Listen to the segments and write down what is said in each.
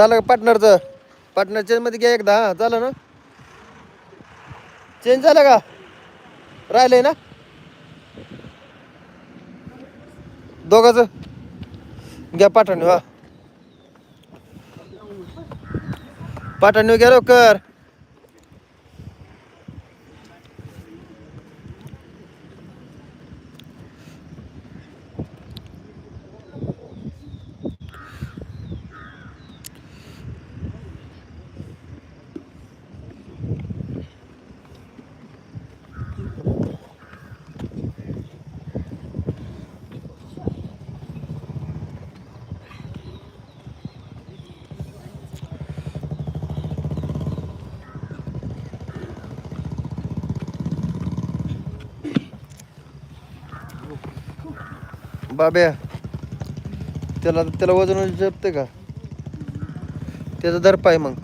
झालं का पार्टनरचं? पार्टनर चेंजमध्ये घ्या एकदा हां झालं ना? चेंज झालं का? राहिलंय ना? दोघाचं? घ्या पाठवणी हा. पाठवणी घ्या लवकर. बाब्या त्याला त्याला वजन जपते का? त्याचा दर पाय मग.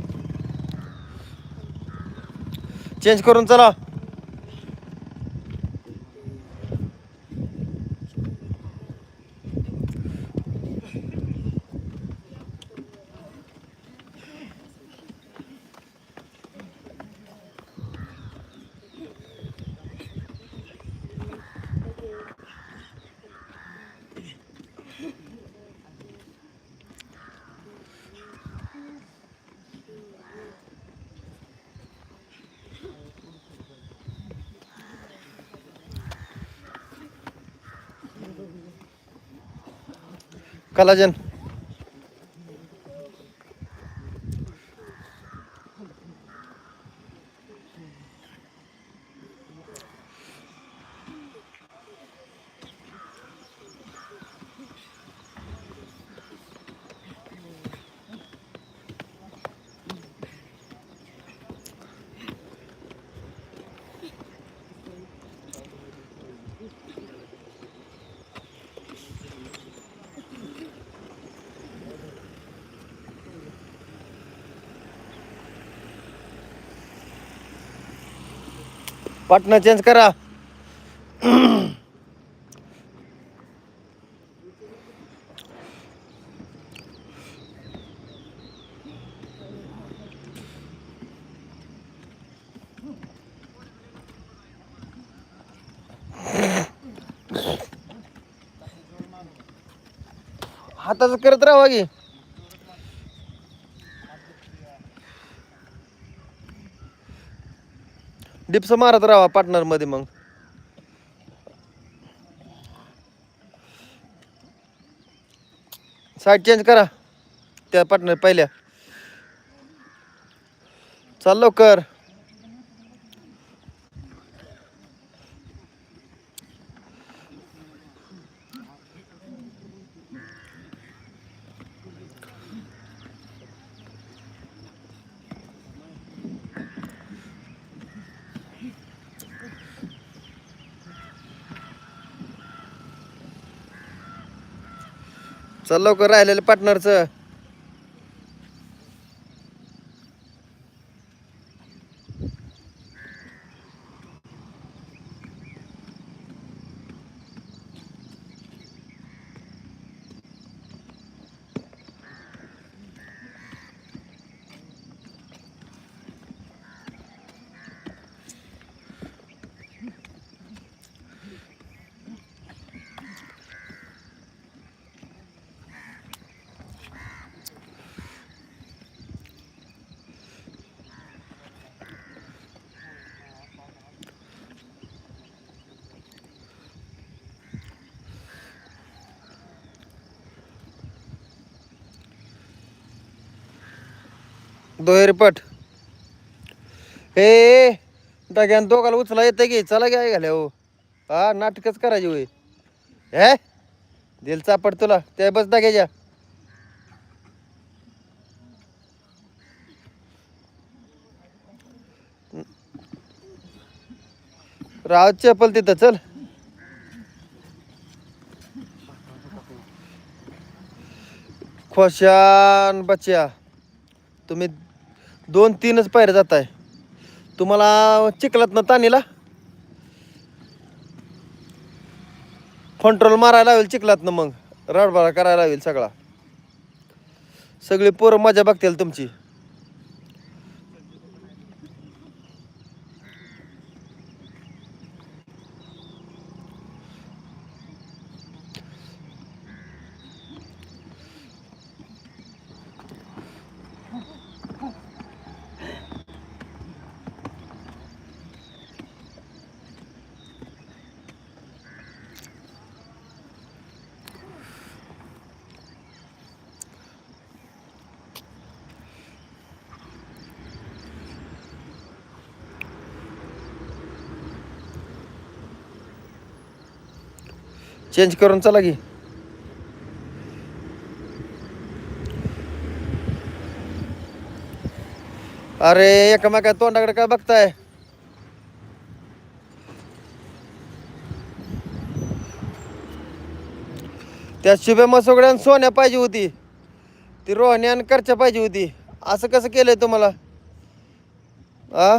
चेंज करून चला. कलाजन. पार्टनर चेंज करा. हाताचं करत राहा की डिप्स मारत राहा पार्टनरमध्ये मग. साईड चेंज करा त्या पार्टनर पहिल्या. चाल लवकर. चल लवकर राहिलेलं पार्टनरचं. दुहेरी पट हे डग्यान दोघाला उचला येतं की? चला घ्या घाल्या हो. हा नाटकच करायची होय. हे दिल चापड तुला. त्या बस दाग्याच्या. राव चपल तिथं चल. खोशान बच्च्या तुम्ही दोन तीनच पायऱ्या जात आहे. तुम्हाला चिखलात ना तानीला कंट्रोल मारायला लावेल चिखलात ना मग. रडबडा करायला लावेल सगळा. सगळी पोरं मजा बघतील तुमची. चेंज करून चला की. अरे एकमेका तोंडाकडे काय बघताय? त्या शुभे मसोगड्यान सोन्या पाहिजे होती. ती रोहण्या आणि करच्या पाहिजे होती. असं कसं केलंय तुम्हाला? आ?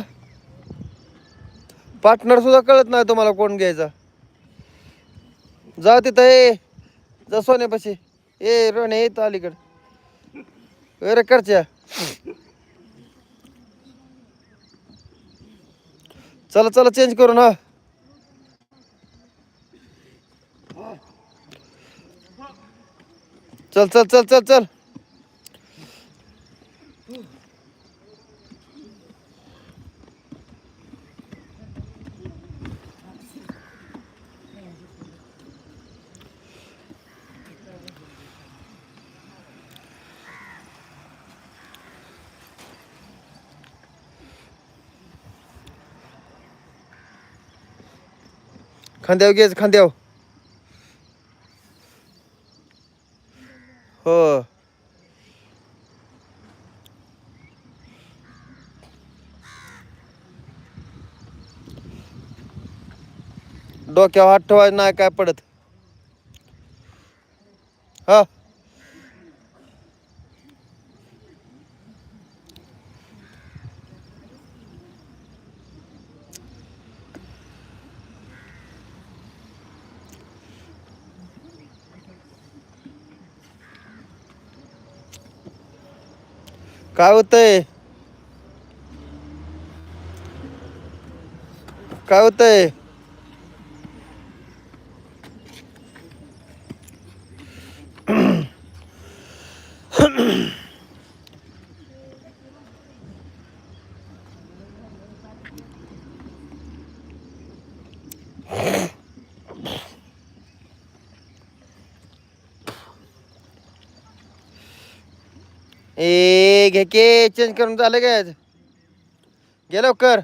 पार्टनर सुद्धा कळत नाही तुम्हाला कोण घ्यायचा. जा तिथं ए. जा सोन्यापाशी. ए रोहण्या येतो अलीकड. अरे करच्या. चला चला चेंज करू ना चल चल चल चल चल. खांद्यावर घ्यायचं खांद्यावर. हो. डोक्यावर हात ठेवायचं नाही काय पडत. हा. काय होतंय काय होतंय ए घे के चेंज करून झालं काय घे लवकर.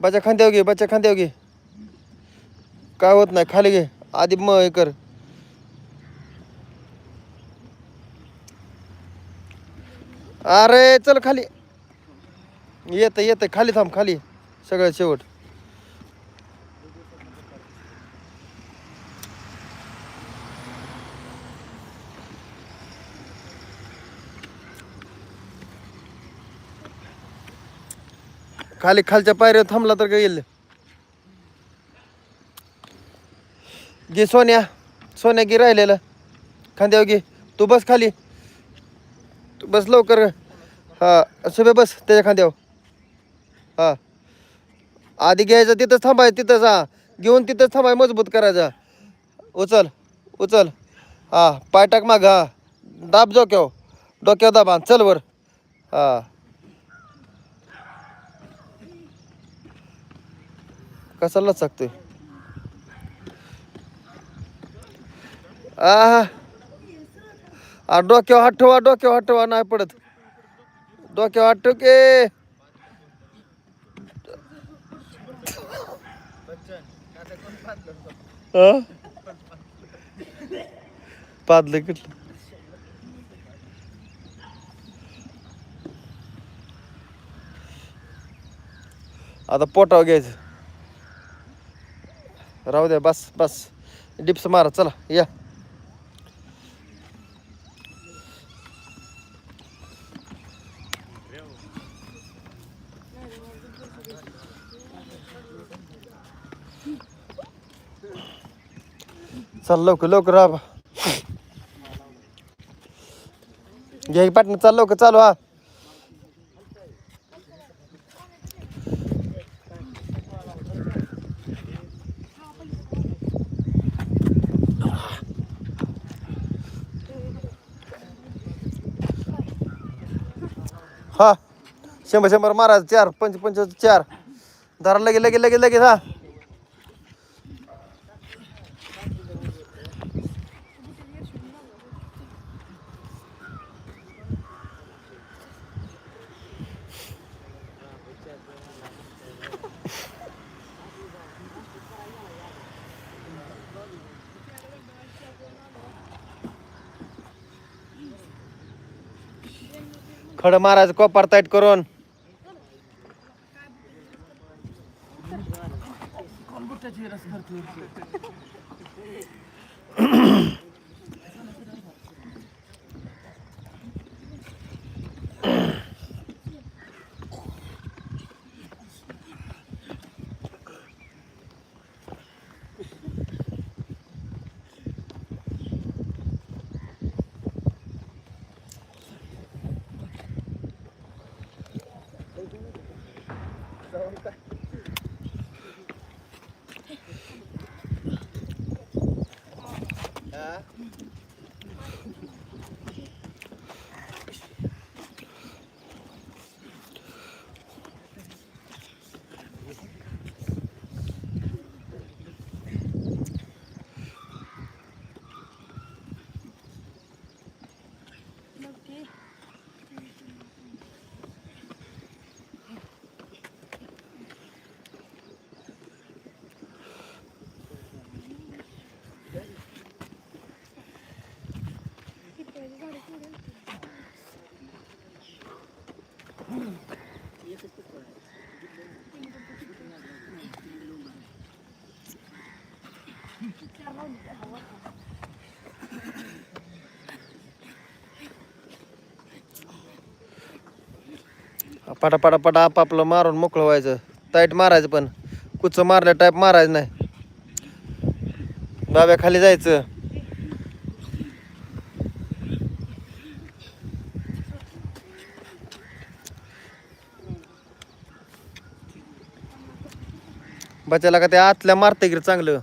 बच्चा खांद्यावर घे बच्चा खांद्यावर घे. काय होत नाही खाली घे. आधी मग हे कर. अरे चल खाली. येत येत. खाली थांब खाली. सगळं शेवट. खाली खालच्या पायऱ्या थांबला तर काय येईल? गे सोन्या. सोन्या गे राहिलेलं. खांद्यावर गे तू बस खाली. तू बस लवकर. हां सुबे बस त्याच्या खांद्यावर. हां. आधी घ्यायचं तिथंच थांबाय तिथंच हां. घेऊन तिथंच थांबाय मजबूत करायचा. उचल उचल. हां पाय टाक माग हां. दाब डोक्यावर. डोक्यावर दाब चल वर. हां. कसा चाकतोय? आ डोक्यावर हात ठेवा डोक्यावर हात ठेवा नाही पडत. डोक्यावर हात ठेव के. अं? पादलं कुठलं? आता पोटावर घ्यायचं. राहू द्या बस बस. डिप्स मारा चला या. चल लवकर लवकर राहा घ्या पाटणं चाल लवकर चालू हा. हा. शंभर शंभर महाराज चार पंच पंच चार. धरा लगे लगे लगे लगे हा. खडं महाराज कोपार ताईट करून. पटा पटा आपापलं मारून मोकळं व्हायचं. ताईट मारायचं पण. कुच मारल्या टाईप मारायचं नाही. डाव्या खाली जायचं. बच्याला का ते आतल्या मारते गिर चांगलं?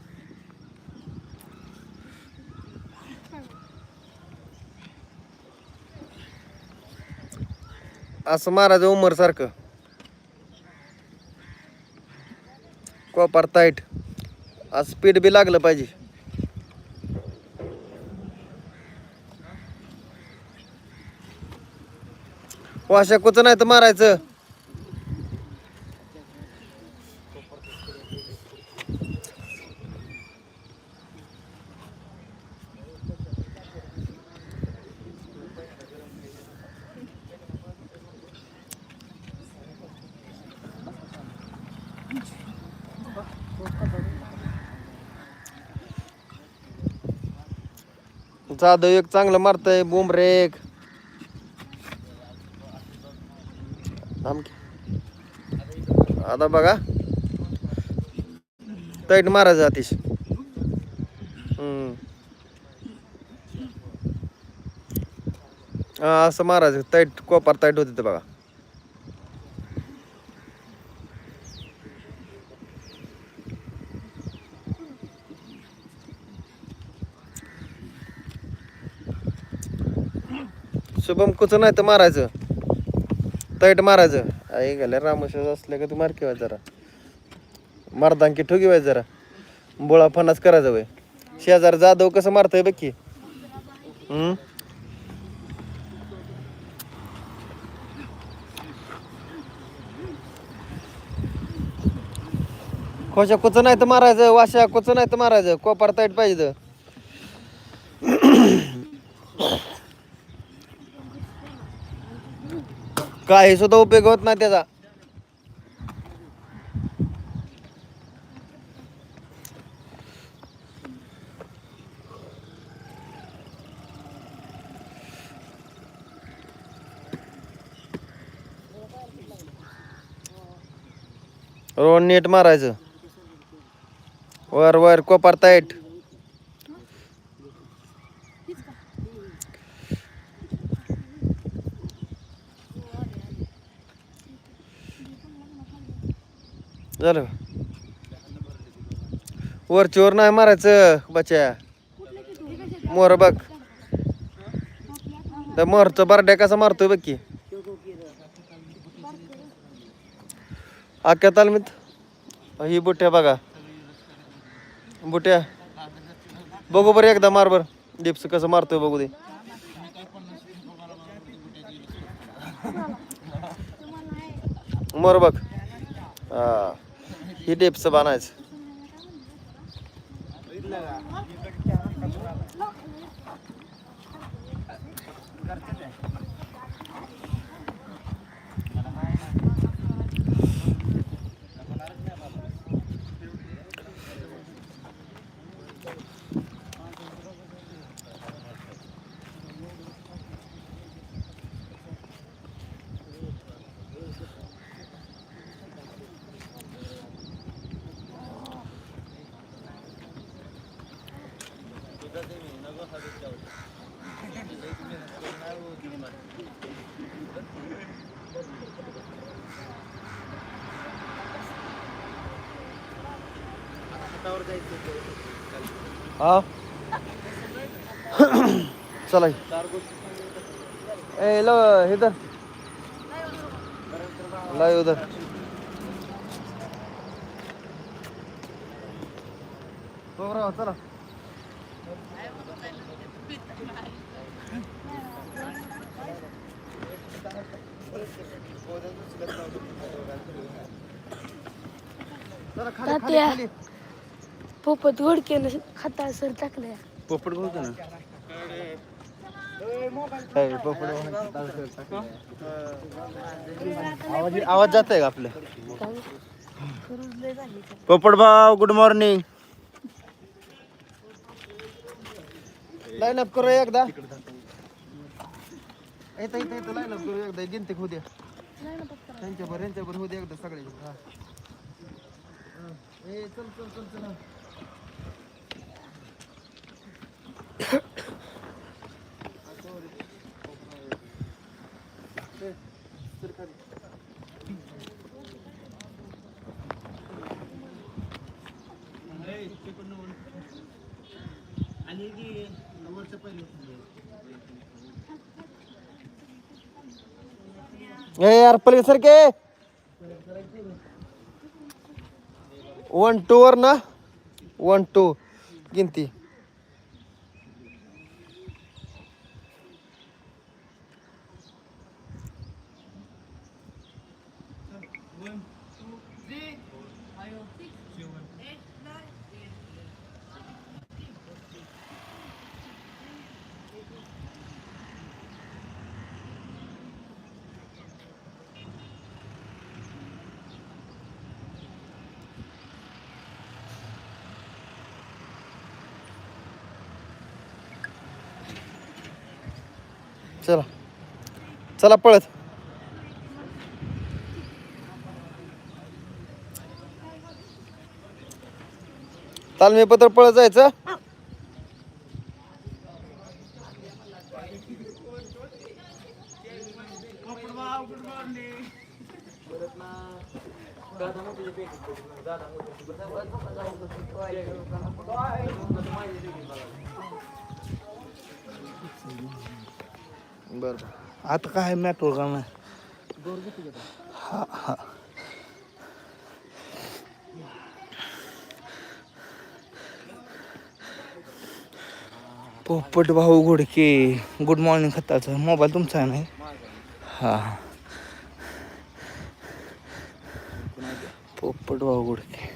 असं मारायचं उमर सारखं. कॉपर टाईट आज स्पीड बी लागलं पाहिजे. वाशा नाही तर मारायचं. जाधव एक चांगलं मारतय बुमरेक आता बघा. तैट मारायचं अतिश हम्म. हा असं मारायचं. तैट कोपार तैट होते ते बघा. शुभम कुच नाही तर मारायचं. तैट मारायचं. आई गेल्या रामोशाच असल्या का तू मार किंवा जरा. मारदांकी ठोकी वाय जरा. बोळा फणास करायचं वय शेजार जाधव कसं मारतय बघ हम्म? खोशा कुच नाही तर मारायचं वाशा कुच नाही तर मारायचं कोपार ताईट पाहिजे. काही सुद्धा उपयोग होत नाही त्याचा. रोड नीट मारायचं. वर वर कोपर ताईट झालं. वरचीवर नाही मारायचं बच्या. मोर बघ. तर मोरचं बरड्या कसा मारतोय बघ की. आख्या तालमीत? ही बुट्या बघा. बुट्या. बघू बरं एकदा मार बर. डिप्स कसं मारतोय बघू दे. मोर बघ. हा. ही डिप्स बनायचं हा. चला. ए लो इधर लाव उधर बरोबर चला. चला खाली खाली पोपट गोड केलं खाता सर टाकलं पोपट बोलतो ना आवाज आवाज जात आहे का आपलं? पोपट भाऊ गुड मॉर्निंग लाईन अप करू एकदा. येतं येतं येतं लाईन अप करू एकदा. गिनते होऊ द्या. त्यांच्यावर यांच्यावर होऊ द्या एकदा सगळे. हा. ए, चल चल चल चल ए, चल खाली. ए यार पलीकडे सरके वन टू वर ना? वन टू गिनती. चला. चला पळत. तालमी पत्र पळत जायचं. बरं. आता काय मॅट का नाही. हा हा. पोपट भाऊ घोडके गुड मॉर्निंग खताचा. मोबाईल तुमचा आहे नाही? हा. पोपट भाऊ घोडके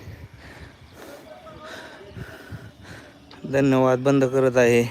धन्यवाद बंद करत आहे.